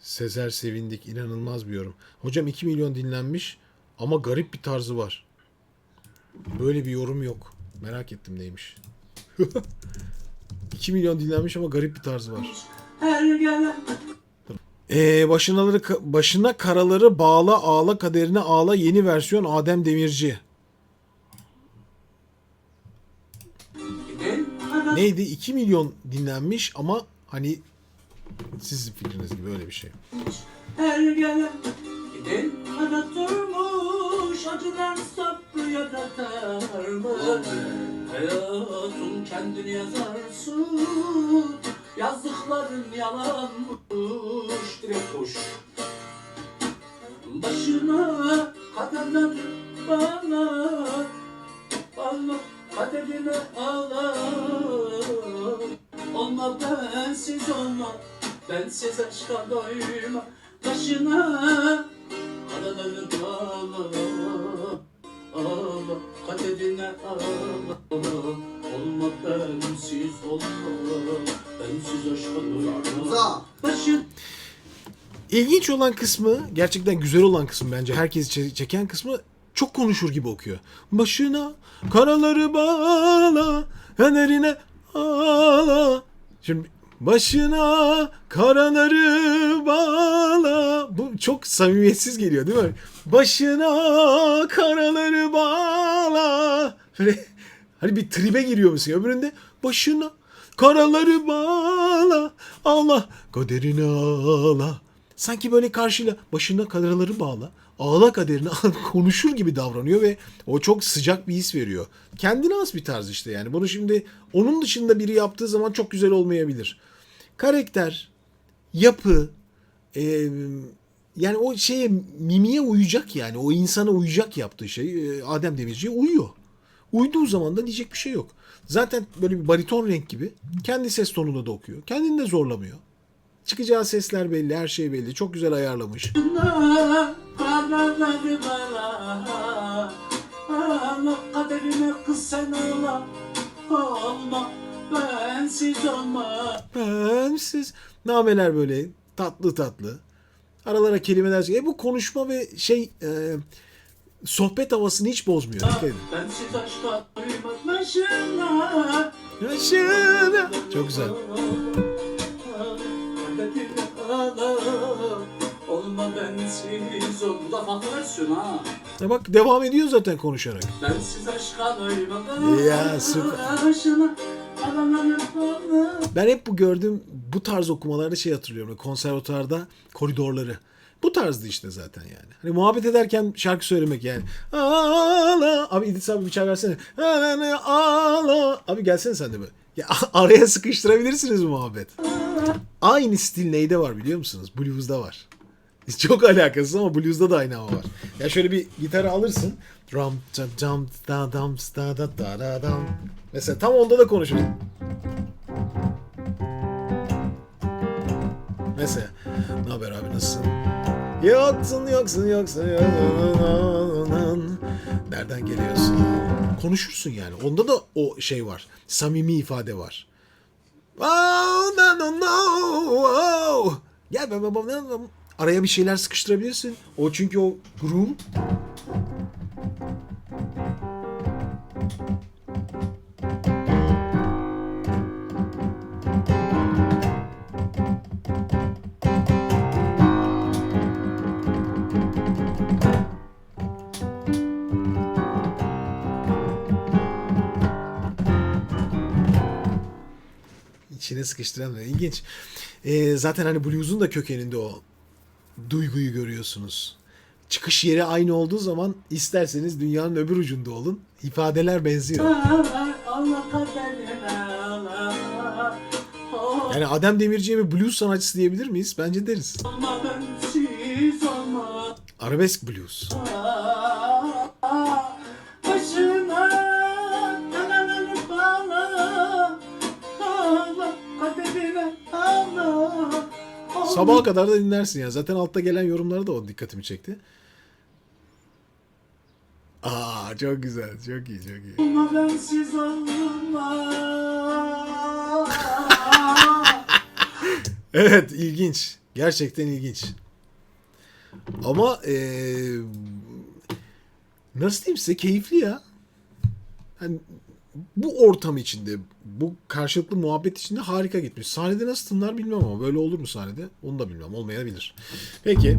Sezer Sevindik inanılmaz bir yorum. Hocam 2 milyon dinlenmiş ama garip bir tarzı var. Böyle bir yorum yok. Merak ettim neymiş. 2 milyon dinlenmiş ama garip bir tarzı var. Ee, başınaları başına karaları bağla ağla kaderine ağla yeni versiyon Adem Demirci. Neydi? 2 milyon dinlenmiş ama hani sizin fikriniz gibi öyle bir şey. her gelen gidin ana durmuş acılar saplıya kadar mı? Hayatın kendini yazarsın yazdıkların yalanmış direkt koş Başına kaderler bana Bana kaderine ağla Olma bensiz olma Bensiz aşka doyma Başına kaderleri bağla Ağla kaderine ağla Olma bensiz olma Bensiz aşka doyma Başına İlginç olan kısmı, gerçekten güzel olan kısmı bence herkes çe- çeken kısmı çok konuşur gibi okuyor. Başına karaları bağla, kaderine ağla. Şimdi başına karaları bağla. Bu çok samimiyetsiz geliyor değil mi? Başına karaları bağla. Böyle hani bir tribe giriyor musun? Öbüründe başına karaları bağla. Allah kaderine ağla. Sanki böyle karşıyla başına karaları bağla. Ağla kaderine konuşur gibi davranıyor ve o çok sıcak bir his veriyor. Kendine has bir tarz işte yani. Bunu şimdi onun dışında biri yaptığı zaman çok güzel olmayabilir. Karakter, yapı, e, yani o şeye mimiye uyacak yani. O insana uyacak yaptığı şey e, Adem Demirci'ye uyuyor. Uyduğu zaman da diyecek bir şey yok. Zaten böyle bir bariton renk gibi kendi ses tonunda da okuyor. Kendini de zorlamıyor. Çıkacağı sesler belli, her şey belli. Çok güzel ayarlamış. Kaderine kız sen ağla Olma bensiz nameler böyle tatlı tatlı. Aralara kelimeler. E bu konuşma ve şey e, sohbet havasını hiç bozmuyor. Dikkat edin. Bensiz aşka. Çok güzel. Bensiz ol Bu da farklı versiyon ha Ya bak devam ediyor zaten konuşarak. Bensiz aşka duymak Ya, süper. Ben hep bu gördüğüm bu tarz okumalarda şey hatırlıyorum. Konservatuarda koridorları. Bu tarzdı işte zaten yani. Hani muhabbet ederken şarkı söylemek yani. Ağla. Abi İdris abi bir çay versene. Ağla. Abi gelsene sen de böyle. Ya, araya sıkıştırabilirsiniz muhabbet. Aynı stil neyde var biliyor musunuz? Blues'da var. Çok alakasız ama blues'da da aynı hava var. Ya şöyle bir gitarı alırsın. Ram cam cam da dam da da da da dam. Mesela tam onda da konuşuruz. Mesela ne haber abi nasılsın? Yoksun yoksun yoksun yoksun. Nereden geliyorsun? Konuşursun yani. Onda da o şey var. Samimi ifade var. Oh, no, no, no. Oh. Gel ben babam araya bir şeyler sıkıştırabilirsin. O çünkü o groove içine sıkıştıramıyor. İlginç. Ee, zaten hani blues'un da kökeninde o duyguyu görüyorsunuz. Çıkış yeri aynı olduğu zaman isterseniz dünyanın öbür ucunda olun. İfadeler benziyor. Yani Adem Demirci'ye bir blues sanatçısı diyebilir miyiz? Bence deriz. Arabesk blues. Sabaha kadar da dinlersin ya. Zaten altta gelen yorumları da o dikkatimi çekti. Aa çok güzel. Çok iyi, çok iyi. Olma bensiz olma Evet ilginç. Gerçekten ilginç. Ama eee, nasıl diyeyim size keyifli ya. Yani bu ortam içinde, bu karşılıklı muhabbet içinde harika gitmiş. Sahnede nasıl tınlar bilmem ama böyle olur mu sahnede? Onu da bilmem. Olmayabilir. Peki.